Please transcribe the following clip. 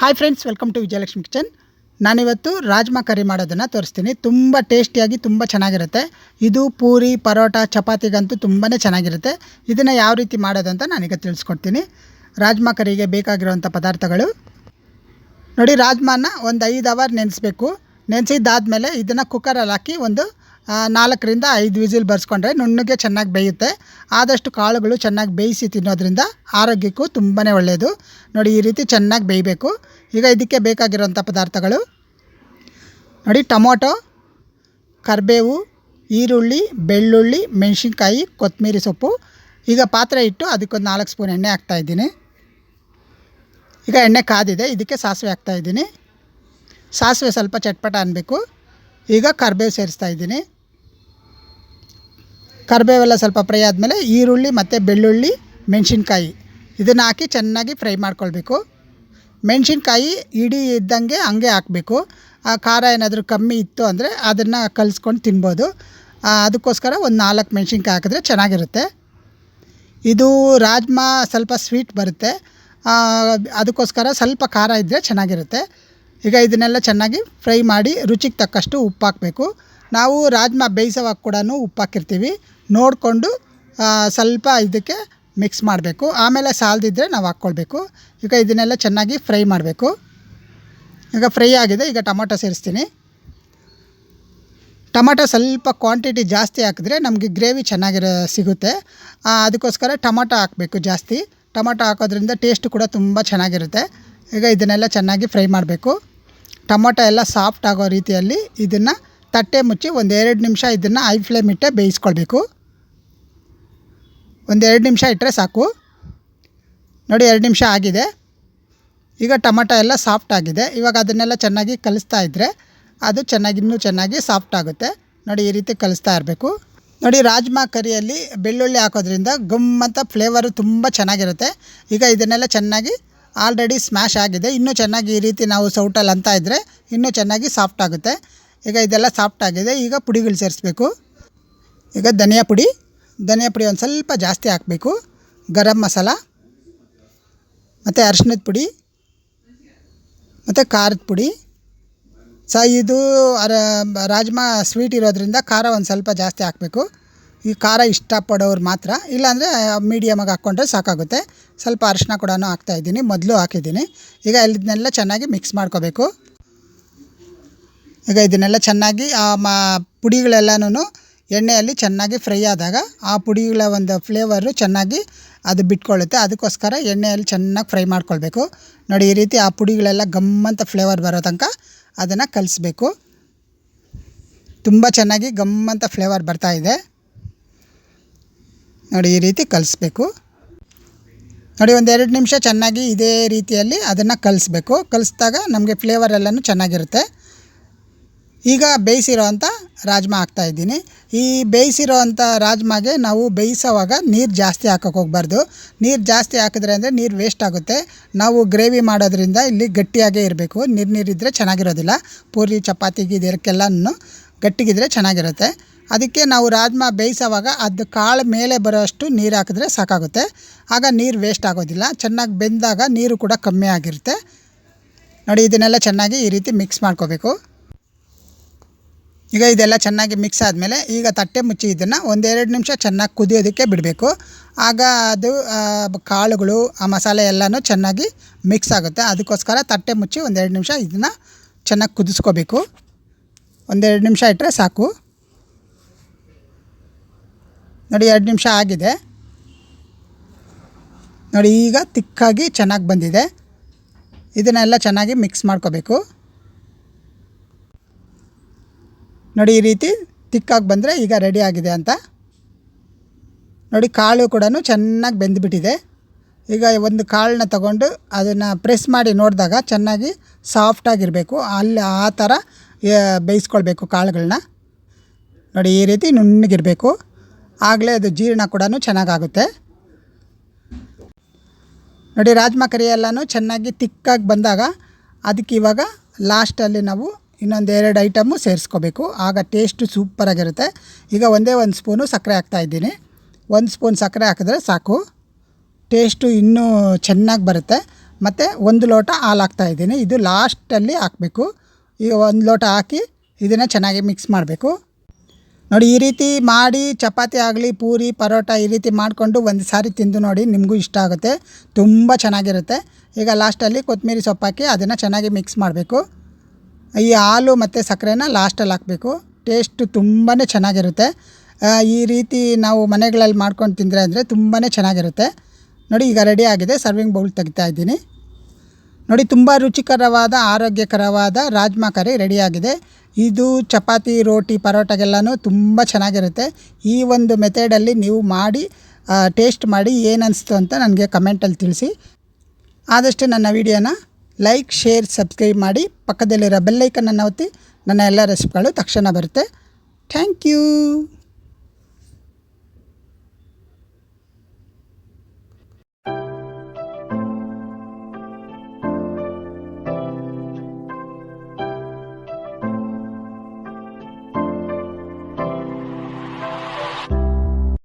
Hi friends welcome to Vijayalakshmi kitchen ನಾನಿವತ್ತು ರಾಜ್ಮಾ ಕರಿ ಮಾಡೋದನ್ನು ತೋರಿಸ್ತೀನಿ. ತುಂಬ ಟೇಸ್ಟಿಯಾಗಿ ತುಂಬ ಚೆನ್ನಾಗಿರುತ್ತೆ. ಇದು ಪೂರಿ, ಪರೋಟ, ಚಪಾತಿಗಂತೂ ತುಂಬಾ ಚೆನ್ನಾಗಿರುತ್ತೆ. ಇದನ್ನು ಯಾವ ರೀತಿ ಮಾಡೋದಂತ ನಾನೀಗ ತಿಳಿಸ್ಕೊಡ್ತೀನಿ. ರಾಜ್ಮಾ ಕರಿಗೆ ಬೇಕಾಗಿರುವಂಥ ಪದಾರ್ಥಗಳು. ನೋಡಿ, ರಾಜ್ಮಾನ ಒಂದು ಐದು ಅವರ್ ನೆನೆಸ್ಬೇಕು. ನೆನೆಸಿದ್ದಾದಮೇಲೆ ಇದನ್ನು ಕುಕ್ಕರಲ್ಲಿ ಹಾಕಿ ಒಂದು ನಾಲ್ಕರಿಂದ ಐದು ವಿಸಿಲ್ ಬರ್ಸ್ಕೊಂಡ್ರೆ ನುಣ್ಣಗೆ ಚೆನ್ನಾಗಿ ಬೇಯುತ್ತೆ. ಆದಷ್ಟು ಕಾಳುಗಳು ಚೆನ್ನಾಗಿ ಬೇಯಿಸಿ ತಿನ್ನೋದ್ರಿಂದ ಆರೋಗ್ಯಕ್ಕೂ ತುಂಬಾ ಒಳ್ಳೆಯದು ನೋಡಿ, ಈ ರೀತಿ ಚೆನ್ನಾಗಿ ಬೇಯಬೇಕು. ಈಗ ಇದಕ್ಕೆ ಬೇಕಾಗಿರುವಂಥ ಪದಾರ್ಥಗಳು. ನೋಡಿ, ಟೊಮೊಟೊ, ಕರಿಬೇವು, ಈರುಳ್ಳಿ, ಬೆಳ್ಳುಳ್ಳಿ, ಮೆಣಸಿನ್ಕಾಯಿ, ಕೊತ್ತಂಬರಿ ಸೊಪ್ಪು. ಈಗ ಪಾತ್ರೆ ಇಟ್ಟು ಅದಕ್ಕೊಂದು ನಾಲ್ಕು ಸ್ಪೂನ್ ಎಣ್ಣೆ ಹಾಕ್ತಾಯಿದ್ದೀನಿ ಈಗ ಎಣ್ಣೆ ಕಾದಿದೆ, ಇದಕ್ಕೆ ಸಾಸಿವೆ ಹಾಕ್ತಾಯಿದ್ದೀನಿ ಸಾಸಿವೆ ಸ್ವಲ್ಪ ಚಟ್ಪಟ ಅನ್ನಬೇಕು ಈಗ ಕರ್ಬೇವು ಸೇರಿಸ್ತಾ ಇದ್ದೀನಿ. ಕರ್ಬೇವೆಲ್ಲ ಸ್ವಲ್ಪ ಫ್ರೈ ಆದಮೇಲೆ ಈರುಳ್ಳಿ ಮತ್ತು ಬೆಳ್ಳುಳ್ಳಿ, ಮೆಣಸಿನ್ಕಾಯಿ ಇದನ್ನು ಹಾಕಿ ಚೆನ್ನಾಗಿ ಫ್ರೈ ಮಾಡ್ಕೊಳ್ಬೇಕು. ಮೆಣಸಿನ್ಕಾಯಿ ಇಡೀ ಇದ್ದಂಗೆ ಹಂಗೆ ಹಾಕಬೇಕು. ಆ ಖಾರ ಏನಾದರೂ ಕಮ್ಮಿ ಇತ್ತು ಅಂದರೆ ಅದನ್ನು ಕಲಿಸ್ಕೊಂಡು ತಿನ್ಬೋದು. ಅದಕ್ಕೋಸ್ಕರ ಒಂದು ನಾಲ್ಕು ಮೆಣಸಿನ್ಕಾಯಿ ಹಾಕಿದ್ರೆ ಚೆನ್ನಾಗಿರುತ್ತೆ. ಇದು ರಾಜ್ಮಾ ಸ್ವಲ್ಪ ಸ್ವೀಟ್ ಬರುತ್ತೆ. ಅದಕ್ಕೋಸ್ಕರ ಸ್ವಲ್ಪ ಖಾರ ಇದ್ದರೆ ಚೆನ್ನಾಗಿರುತ್ತೆ. ಈಗ ಇದನ್ನೆಲ್ಲ ಚೆನ್ನಾಗಿ ಫ್ರೈ ಮಾಡಿ ರುಚಿಗೆ ತಕ್ಕಷ್ಟು ಉಪ್ಪು ಹಾಕಬೇಕು ನಾವು ರಾಜ್ಮಾ ಬೇಯಿಸೋವಾಗ ಕೂಡ ಉಪ್ಪು ಹಾಕಿರ್ತೀವಿ ನೋಡಿಕೊಂಡು ಸ್ವಲ್ಪ ಇದಕ್ಕೆ ಮಿಕ್ಸ್ ಮಾಡಬೇಕು. ಆಮೇಲೆ ಸಾಲದಿದ್ದರೆ ನಾವು ಹಾಕ್ಕೊಳ್ಬೇಕು. ಈಗ ಇದನ್ನೆಲ್ಲ ಚೆನ್ನಾಗಿ ಫ್ರೈ ಮಾಡಬೇಕು. ಈಗ ಫ್ರೈ ಆಗಿದೆ. ಈಗ ಟೊಮೊಟೊ ಸೇರಿಸ್ತೀನಿ. ಟೊಮೊಟೊ ಸ್ವಲ್ಪ ಕ್ವಾಂಟಿಟಿ ಜಾಸ್ತಿ ಹಾಕಿದ್ರೆ ನಮಗೆ ಗ್ರೇವಿ ಚೆನ್ನಾಗಿರೋ, ಸಿಗುತ್ತೆ. ಅದಕ್ಕೋಸ್ಕರ ಟೊಮೊಟೊ ಹಾಕಬೇಕು ಜಾಸ್ತಿ. ಟೊಮೊಟೊ ಹಾಕೋದ್ರಿಂದ ಟೇಸ್ಟ್ ಕೂಡ ತುಂಬ ಚೆನ್ನಾಗಿರುತ್ತೆ. ಈಗ ಇದನ್ನೆಲ್ಲ ಚೆನ್ನಾಗಿ ಫ್ರೈ ಮಾಡಬೇಕು. ಟೊಮೊಟೊ ಎಲ್ಲ ಸಾಫ್ಟ್ ಆಗೋ ರೀತಿಯಲ್ಲಿ ಇದನ್ನು ತಟ್ಟೆ ಮುಚ್ಚಿ ಒಂದು ಎರಡು ನಿಮಿಷ ಇದನ್ನು ಐ ಫ್ಲೇಮ್ ಇಟ್ಟೆ ಬೇಯಿಸ್ಕೊಳ್ಬೇಕು. ಒಂದು ಎರಡು ನಿಮಿಷ ಇಟ್ಟರೆ ಸಾಕು. ನೋಡಿ ಎರಡು ನಿಮಿಷ ಆಗಿದೆ. ಈಗ ಟೊಮೊಟೊ ಎಲ್ಲ ಸಾಫ್ಟ್ ಆಗಿದೆ. ಇವಾಗ ಅದನ್ನೆಲ್ಲ ಚೆನ್ನಾಗಿ ಕಲಿಸ್ತಾ ಇದ್ದರೆ ಅದು ಚೆನ್ನಾಗಿ ಇನ್ನೂ ಚೆನ್ನಾಗಿ ಸಾಫ್ಟ್ ಆಗುತ್ತೆ. ನೋಡಿ ಈ ರೀತಿ ಕಲಿಸ್ತಾ ಇರಬೇಕು. ನೋಡಿ ರಾಜ್ಮಾ ಕರಿಯಲ್ಲಿ ಬೆಳ್ಳುಳ್ಳಿ ಹಾಕೋದ್ರಿಂದ ಗಮ್ ಅಂತ ಫ್ಲೇವರು ತುಂಬ ಚೆನ್ನಾಗಿರುತ್ತೆ. ಈಗ ಇದನ್ನೆಲ್ಲ ಚೆನ್ನಾಗಿ ಆಲ್ರೆಡಿ ಸ್ಮ್ಯಾಶ್ ಆಗಿದೆ. ಇನ್ನೂ ಚೆನ್ನಾಗಿ ಈ ರೀತಿ ನಾವು ಸೌಟಲ್ಲಿ ಅಂತ ಇದ್ದರೆ ಇನ್ನೂ ಚೆನ್ನಾಗಿ ಸಾಫ್ಟ್ ಆಗುತ್ತೆ. ಈಗ ಇದೆಲ್ಲ ಸಾಫ್ಟ್ ಆಗಿದೆ. ಈಗ ಪುಡಿಗಳು ಸೇರಿಸ್ಬೇಕು. ಈಗ ಧನಿಯಾ ಪುಡಿ. ಧನಿಯಾ ಪುಡಿ ಒಂದು ಸ್ವಲ್ಪ ಜಾಸ್ತಿ ಹಾಕಬೇಕು. ಗರಂ ಮಸಾಲ. ಮತ್ತು ಅರಿಶಿಣದ ಪುಡಿ. ಮತ್ತು ಖಾರದ ಪುಡಿ. ಸ ಇದು ರಾಜ್ಮಾ ಸ್ವೀಟ್ ಇರೋದ್ರಿಂದ ಖಾರ ಒಂದು ಸ್ವಲ್ಪ ಜಾಸ್ತಿ ಹಾಕಬೇಕು. ಈ ಖಾರ ಇಷ್ಟಪಡೋರು ಮಾತ್ರ. ಇಲ್ಲಾಂದರೆ ಮೀಡಿಯಮಾಗಿ ಹಾಕ್ಕೊಂಡ್ರೆ ಸಾಕಾಗುತ್ತೆ. ಸ್ವಲ್ಪ ಅರಿಶಿನ ಕೂಡ ಹಾಕ್ತಾಯಿದ್ದೀನಿ ಮೊದಲು ಹಾಕಿದ್ದೀನಿ. ಈಗ ಇದನ್ನೆಲ್ಲ ಚೆನ್ನಾಗಿ ಮಿಕ್ಸ್ ಮಾಡ್ಕೋಬೇಕು. ಈಗ ಇದನ್ನೆಲ್ಲ ಚೆನ್ನಾಗಿ ಆ ಮಾ ಪುಡಿಗಳೆಲ್ಲನೂ ಎಣ್ಣೆಯಲ್ಲಿ ಚೆನ್ನಾಗಿ ಫ್ರೈ ಆದಾಗ ಆ ಪುಡಿಗಳ ಒಂದು ಫ್ಲೇವರು ಚೆನ್ನಾಗಿ ಅದು ಬಿಟ್ಕೊಳ್ಳುತ್ತೆ. ಅದಕ್ಕೋಸ್ಕರ ಎಣ್ಣೆಯಲ್ಲಿ ಚೆನ್ನಾಗಿ ಫ್ರೈ ಮಾಡ್ಕೊಳ್ಬೇಕು. ನೋಡಿ, ಈ ರೀತಿ ಆ ಪುಡಿಗಳೆಲ್ಲ ಗಮ್ಮಂತ ಫ್ಲೇವರ್ ಬರೋ ತನಕ ಅದನ್ನು ಕಲಿಸ್ಬೇಕು. ತುಂಬ ಚೆನ್ನಾಗಿ ಗಮ್ಮಂತ ಫ್ಲೇವರ್ ಬರ್ತಾಯಿದೆ ನೋಡಿ, ಈ ರೀತಿ ಕಲಿಸ್ಬೇಕು. ನೋಡಿ, ಒಂದು ಎರಡು ನಿಮಿಷ ಚೆನ್ನಾಗಿ ಇದೇ ರೀತಿಯಲ್ಲಿ ಅದನ್ನು ಕಲಿಸ್ಬೇಕು. ಕಲಿಸಿದಾಗ ನಮಗೆ ಫ್ಲೇವರ್ ಎಲ್ಲನೂ ಚೆನ್ನಾಗಿರುತ್ತೆ. ಈಗ ಬೇಯಿಸಿರೋ ಅಂಥ ರಾಜ್ಮಾ ಹಾಕ್ತಾ ಇದ್ದೀನಿ. ಈ ಬೇಯಿಸಿರೋ ಅಂಥ ರಾಜ್ಮಾಗೆ ನಾವು ಬೇಯಿಸೋವಾಗ ನೀರು ಜಾಸ್ತಿ ಹಾಕೋಕೆ ಹೋಗ್ಬಾರ್ದು. ನೀರು ಜಾಸ್ತಿ ಹಾಕಿದ್ರೆ ಅಂದರೆ ನೀರು ವೇಸ್ಟ್ ಆಗುತ್ತೆ. ನಾವು ಗ್ರೇವಿ ಮಾಡೋದ್ರಿಂದ ಇಲ್ಲಿ ಗಟ್ಟಿಯಾಗೇ ಇರಬೇಕು. ನೀರು ನೀರಿದ್ದರೆ ಚೆನ್ನಾಗಿರೋದಿಲ್ಲ. ಪೂರಿ, ಚಪಾತಿಗೆ, ಇದಕ್ಕೆಲ್ಲನೂ ಗಟ್ಟಿಗಿದ್ರೆ ಚೆನ್ನಾಗಿರುತ್ತೆ. ಅದಕ್ಕೆ ನಾವು ರಾಜ್ಮಾ ಬೇಯಿಸೋವಾಗ ಅದು ಕಾಳು ಮೇಲೆ ಬರೋಷ್ಟು ನೀರು ಹಾಕಿದ್ರೆ ಸಾಕಾಗುತ್ತೆ. ಆಗ ನೀರು ವೇಸ್ಟ್ ಆಗೋದಿಲ್ಲ. ಚೆನ್ನಾಗಿ ಬೆಂದಾಗ ನೀರು ಕೂಡ ಕಮ್ಮಿ ಆಗಿರುತ್ತೆ. ನೋಡಿ, ಇದನ್ನೆಲ್ಲ ಚೆನ್ನಾಗಿ ಈ ರೀತಿ ಮಿಕ್ಸ್ ಮಾಡ್ಕೋಬೇಕು. ಈಗ ಇದೆಲ್ಲ ಚೆನ್ನಾಗಿ ಮಿಕ್ಸ್ ಆದಮೇಲೆ ಈಗ ತಟ್ಟೆ ಮುಚ್ಚಿ ಇದನ್ನು ಒಂದೆರಡು ನಿಮಿಷ ಚೆನ್ನಾಗಿ ಕುದಿಯೋದಕ್ಕೆ ಬಿಡಬೇಕು. ಆಗ ಅದು ಕಾಳುಗಳು, ಆ ಮಸಾಲೆ ಎಲ್ಲನೂ ಚೆನ್ನಾಗಿ ಮಿಕ್ಸ್ ಆಗುತ್ತೆ. ಅದಕ್ಕೋಸ್ಕರ ತಟ್ಟೆ ಮುಚ್ಚಿ ಒಂದೆರಡು ನಿಮಿಷ ಇದನ್ನು ಚೆನ್ನಾಗಿ ಕುದಿಸ್ಕೋಬೇಕು. ಒಂದೆರಡು ನಿಮಿಷ ಇಟ್ಟರೆ ಸಾಕು. ನೋಡಿ, ಎರಡು ನಿಮಿಷ ಆಗಿದೆ. ನೋಡಿ, ಈಗ ತಿಕ್ಕಾಗಿ ಚೆನ್ನಾಗಿ ಬಂದಿದೆ. ಇದನ್ನೆಲ್ಲ ಚೆನ್ನಾಗಿ ಮಿಕ್ಸ್ ಮಾಡ್ಕೋಬೇಕು. ನೋಡಿ, ಈ ರೀತಿ ತಿಕ್ಕಾಗಿ ಬಂದರೆ ಈಗ ರೆಡಿ ಆಗಿದೆ ಅಂತ. ನೋಡಿ, ಕಾಳು ಕೂಡ ಚೆನ್ನಾಗಿ ಬೆಂದುಬಿಟ್ಟಿದೆ. ಈಗ ಒಂದು ಕಾಳನ್ನ ತಗೊಂಡು ಅದನ್ನು ಪ್ರೆಸ್ ಮಾಡಿ ನೋಡಿದಾಗ ಚೆನ್ನಾಗಿ ಸಾಫ್ಟಾಗಿರಬೇಕು ಅಲ್ಲಿ ಆ ಥರ ಬೇಯಿಸ್ಕೊಳ್ಬೇಕು ಕಾಳುಗಳನ್ನ ನೋಡಿ, ಈ ರೀತಿ ನುಣ್ಣಗಿರಬೇಕು. ಆಗಲೇ ಅದು ಜೀರ್ಣ ಕೂಡ ಚೆನ್ನಾಗಾಗುತ್ತೆ. ನೋಡಿ ರಾಜ್ಮಾ ಕರಿ ಎಲ್ಲನೂ ಚೆನ್ನಾಗಿ ತಿಕ್ಕಾಗಿ ಬಂದಾಗ ಅದಕ್ಕೆ ಇವಾಗ ಲಾಸ್ಟಲ್ಲಿ ನಾವು ಇನ್ನೊಂದು ಎರಡು ಐಟಮು ಸೇರಿಸ್ಕೋಬೇಕು. ಆಗ ಟೇಸ್ಟು ಸೂಪರಾಗಿರುತ್ತೆ ಈಗ ಒಂದೇ ಒಂದು ಸ್ಪೂನು ಸಕ್ಕರೆ ಹಾಕ್ತಾಯಿದ್ದೀನಿ ಒಂದು ಸ್ಪೂನ್ ಸಕ್ಕರೆ ಹಾಕಿದ್ರೆ ಸಾಕು. ಟೇಸ್ಟು ಇನ್ನೂ ಚೆನ್ನಾಗಿ ಬರುತ್ತೆ. ಮತ್ತು ಒಂದು ಲೋಟ ಹಾಲು ಹಾಕ್ತಾಯಿದ್ದೀನಿ ಇದು ಲಾಸ್ಟಲ್ಲಿ ಹಾಕಬೇಕು. ಈಗ ಒಂದು ಲೋಟ ಹಾಕಿ ಇದನ್ನು ಚೆನ್ನಾಗಿ ಮಿಕ್ಸ್ ಮಾಡಬೇಕು. ನೋಡಿ, ಈ ರೀತಿ ಮಾಡಿ, ಚಪಾತಿ ಆಗಲಿ, ಪೂರಿ, ಪರೋಟ ಈ ರೀತಿ ಮಾಡಿಕೊಂಡು ಒಂದು ಸಾರಿ ತಿಂದು ನೋಡಿ ನಿಮಗೂ ಇಷ್ಟ ಆಗುತ್ತೆ. ತುಂಬ ಚೆನ್ನಾಗಿರುತ್ತೆ. ಈಗ ಲಾಸ್ಟಲ್ಲಿ ಕೊತ್ತಂಬರಿ ಸೊಪ್ಪು ಹಾಕಿ ಅದನ್ನು ಚೆನ್ನಾಗಿ ಮಿಕ್ಸ್ ಮಾಡಬೇಕು. ಈ ಹಾಲು ಮತ್ತು ಸಕ್ಕರೆನ ಲಾಸ್ಟಲ್ಲಿ ಹಾಕಬೇಕು. ಟೇಸ್ಟು ತುಂಬಾ ಚೆನ್ನಾಗಿರುತ್ತೆ. ಈ ರೀತಿ ನಾವು ಮನೆಗಳಲ್ಲಿ ಮಾಡ್ಕೊಂಡು ತಿಂದರೆ ಅಂದರೆ ತುಂಬಾ ಚೆನ್ನಾಗಿರುತ್ತೆ. ನೋಡಿ, ಈಗ ರೆಡಿ ಆಗಿದೆ. ಸರ್ವಿಂಗ್ ಬೌಲ್ ತೆಗಿತಾ ಇದ್ದೀನಿ. ನೋಡಿ, ತುಂಬ ರುಚಿಕರವಾದ, ಆರೋಗ್ಯಕರವಾದ ರಾಜ್ಮಾ ಕರಿ ರೆಡಿಯಾಗಿದೆ ಇದು ಚಪಾತಿ, ರೋಟಿ, ಪರೋಟಗೆಲ್ಲನೂ ತುಂಬ ಚೆನ್ನಾಗಿರುತ್ತೆ. ಈ ಒಂದು ಮೆಥಡಲ್ಲಿ ನೀವು ಮಾಡಿ ಟೇಸ್ಟ್ ಮಾಡಿ ಏನು ಅನ್ನಿಸ್ತು ಅಂತ ನನಗೆ ಕಮೆಂಟಲ್ಲಿ ತಿಳಿಸಿ. ಆದಷ್ಟು ನನ್ನ ವಿಡಿಯೋನ ಲೈಕ್, ಶೇರ್, ಸಬ್ಸ್ಕ್ರೈಬ್ ಮಾಡಿ ಪಕ್ಕದಲ್ಲಿರೋ ಬೆಲ್ಲೈಕನನ್ನು ಒತ್ತಿ. ನನ್ನ ಎಲ್ಲ ರೆಸಿಪಿಗಳು ತಕ್ಷಣ ಬರುತ್ತೆ. Thank you.